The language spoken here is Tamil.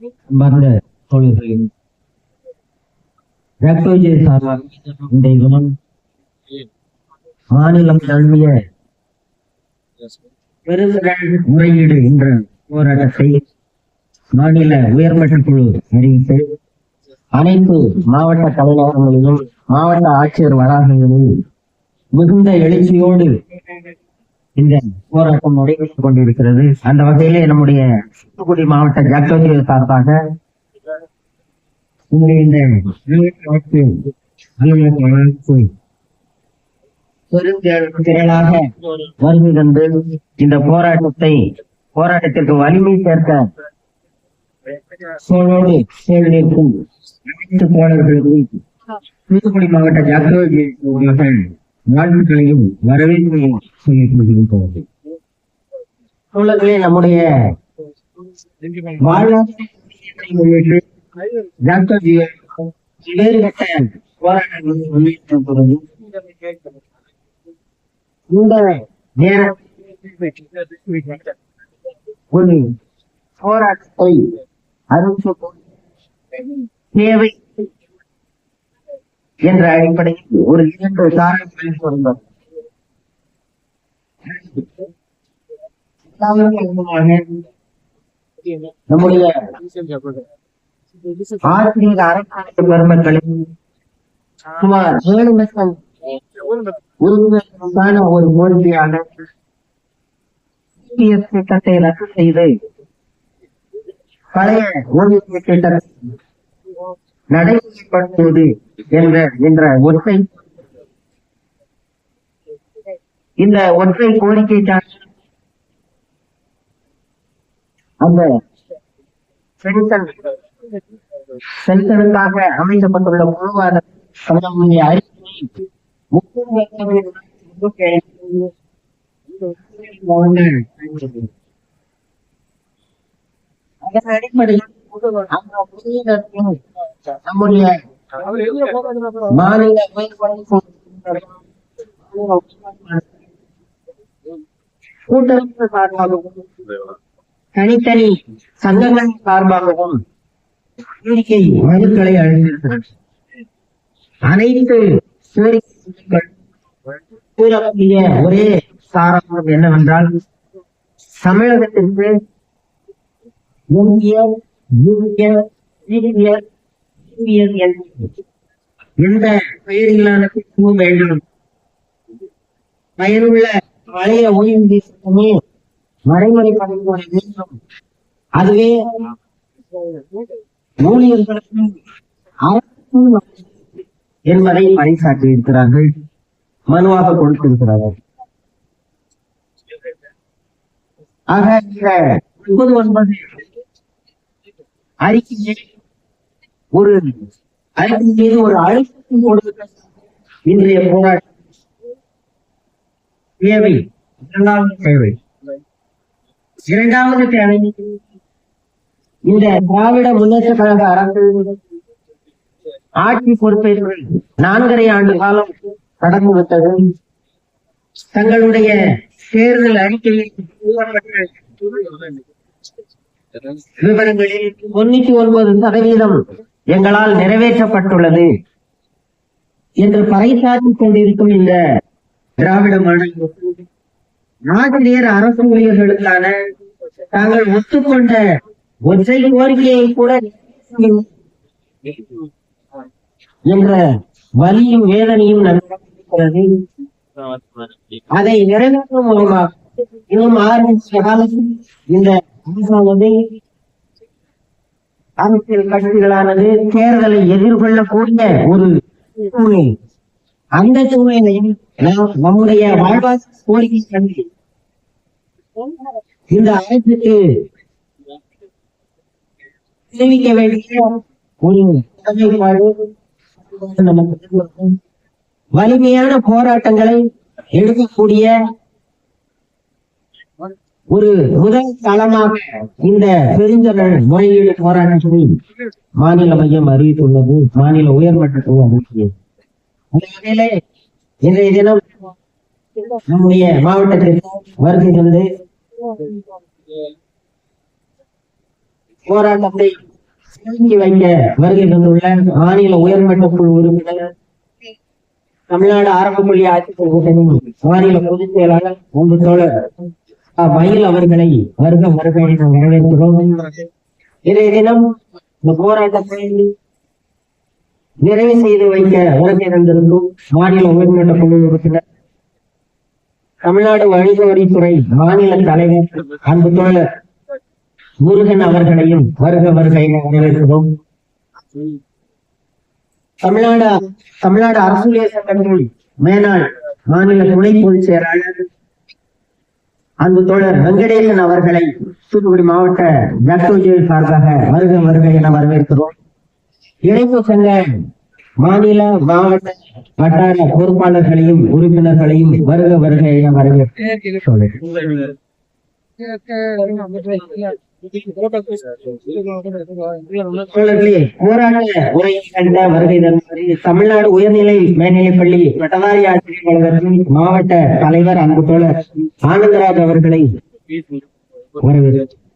அன்பார்ந்த தோழர்களே ராக்டோஜே சார்பாக இன்றைய தினம் மாநிலம் தழுவிய பெருந்தகள் முறையீடு என்ற போராட்டத்தை மாநில உயர்மட்ட குழு அறிவித்து அனைத்து மாவட்ட தலைநகரங்களிலும் மாவட்ட ஆட்சியர் வளாகங்களில் மிகுந்த எழுச்சியோடு இந்த போராட்டம் நடைபெற்றுக் கொண்டிருக்கிறது. அந்த வகையிலே நம்முடைய தூத்துக்குடி மாவட்ட ஜாக்டோஜிய சார்பாக இந்த ஆட்சி அலுவலக பெருந்திரளாக வருகை தந்து இந்த போராட்டத்தை போராட்டத்திற்கு வலிமை சேர்க்க சோழோடு சேல் நிற்கும் தூத்துக்குடி மாவட்ட ஜாக்டோஜி வாழ்வுகளையும் வரவேற்பையும் சொல்லிக் கொள்கின்றோம் நம்முடைய வேறுபட்ட போராட்டங்களை இந்த நேரம் ஒரு போராட்டத்தை அறிவிக்க தேவை என்ற அடிப்படையில் ஒரு இரண்டு காரணங்களை வந்தோம் நம்முடைய ஆசிரியர் அரசாங்க பெருமக்களின் சுமார் ஏழு லட்சம் உறுப்பினர்களுக்கான ஒரு கோரிக்கையான திட்டத்தை ரத்து செய்து பழைய ஓய்வூதிய திட்டத்தை நடைமுறைப்படுத்துவது என்ற என்ற ஒற்றை இந்த ஒற்றை கோரிக்கை அந்த பென்ஷன் அமைக்கப்பட்டுள்ள குழுவான தங்களுடைய அறிக்கையை முப்பது அதன் அடிப்படையில் அந்த உறுப்பினர்கள் நம்முடைய மாநில கூட்டமைப்பு சார்பாகவும் தனித்தனி சங்கங்கள் சார்பாகவும் கோரிக்கை மனுக்களை அளித்திருக்கிறது அனைத்து கூறக்கூடிய ஒரே சாரம் என்னவென்றால் தமிழகத்திற்கு இந்திய இந்திய எந்த பெயரிலான திட்டமும் வேண்டும். பயனுள்ள பழைய ஓய்வூதிய திட்டமே நடைமுறைப்படுத்த வேண்டும். அதுவே ஊழியர்களுக்கும் அரசுக்கும் என்பதை பறைசாற்றியிருக்கிறார்கள். மனுவாக கொடுத்திருக்கிறார்கள். ஆக இந்த ஒன்பது ஒன்பது அறிக்கையை ஒரு அறிக்கை மீது ஒரு அழுத்தம் கொடுக்க இன்றைய போராட்டம். தேவை. இரண்டாவது தேவை. இரண்டாவது தேவை. இந்த திராவிட முன்னேற்ற கழக அரசு ஆட்சி பொறுப்பேற்று நான்கரை ஆண்டு காலம் கடந்து விட்டது. தங்களுடைய தேர்தல் அறிக்கையில் விவரங்களில் தொண்ணூத்தி ஒன்பது சதவீதம் எங்களால் நிறைவேற்றப்பட்டுள்ளது. என்று பறைசாற்றிக் கொண்டிருக்கும் இந்த திராவிட மாடல் ஆசிரியர் அரசு ஊழியர்களுக்கான தாங்கள் ஒத்துக்கொண்ட ஒற்றை கோரிக்கையை கூட என்ற வலியும் வேதனையும் நடக்கிறது அதை நிறைவேற்றும் மூலமாக இன்னும் ஆறு காலத்தில் இந்த அரசாங்கத்தை அரசியல் கட்சிகளானது தேர்தலை எதிர்கொள்ளக்கூடிய ஒரு சூழ்நிலை அந்த சூழ்நிலையில் நாம் நம்முடைய வாழ்வாதார கோரிக்கை கண்டு இந்த அரசுக்கு தெரிவிக்க வேண்டிய ஒரு கடமைப்பாடு வலிமையான போராட்டங்களை எடுக்கக்கூடிய ஒரு முதல் தளமாக இந்த பெருந்தொடர் முறையீடு போராட்டத்தை மாநில மையம் அறிவித்துள்ளது. மாநில உயர்மட்ட குழு அறிவித்தது இந்த வகையிலே இன்றைய தினம் நம்முடைய மாவட்டத்திற்கு வருகை தந்து போராட்டத்தை துவக்கி வைக்க வருகை தந்துள்ள மாநில உயர்மட்ட குழு உறுப்பினர் தமிழ்நாடு ஆரம்ப பள்ளி ஆட்சியர் கூட்டணி மாநில பொதுச் செயலாளர் உங்கள் தோழர் வயல் அவர்களை வருக வருக என வரவேற்கிறோம். இன்றைய தினம் இந்த போராட்டத்தை நிறைவு செய்து வைக்க வருகை தந்திருக்கும் மாநில உயர்மட்ட குழு உறுப்பினர் தமிழ்நாடு வணிகவரித்துறை மாநில தலைவர் அன்பு தோழர் முருகன் அவர்களையும் வருக வருக என வரவேற்கிறோம். தமிழ்நாடு தமிழ்நாடு அரசு சட்டங்கள் மேனாள் மாநில துணை பொதுச் செயலாளர் அன்பு தோழர் வெங்கடேசன் அவர்களை தூத்துக்குடி மாவட்ட ஜாக்டோஜியல் சார்பாக வருக வருக என வரவேற்கிறோம். இணைப்பு சங்க மாநில மாவட்ட வட்டார பொறுப்பாளர்களையும் உறுப்பினர்களையும் வருக வருக என வரவேற்கிறோம். தமிழ்நாடு உயர்நிலை மேல்நிலைப் பள்ளி பட்டதாரி ஆசிரியர் கழகத்தின் மாவட்ட தலைவர் அன்பு தோழர் ஆனந்தராஜ் அவர்களை வரவேற்கிறேன்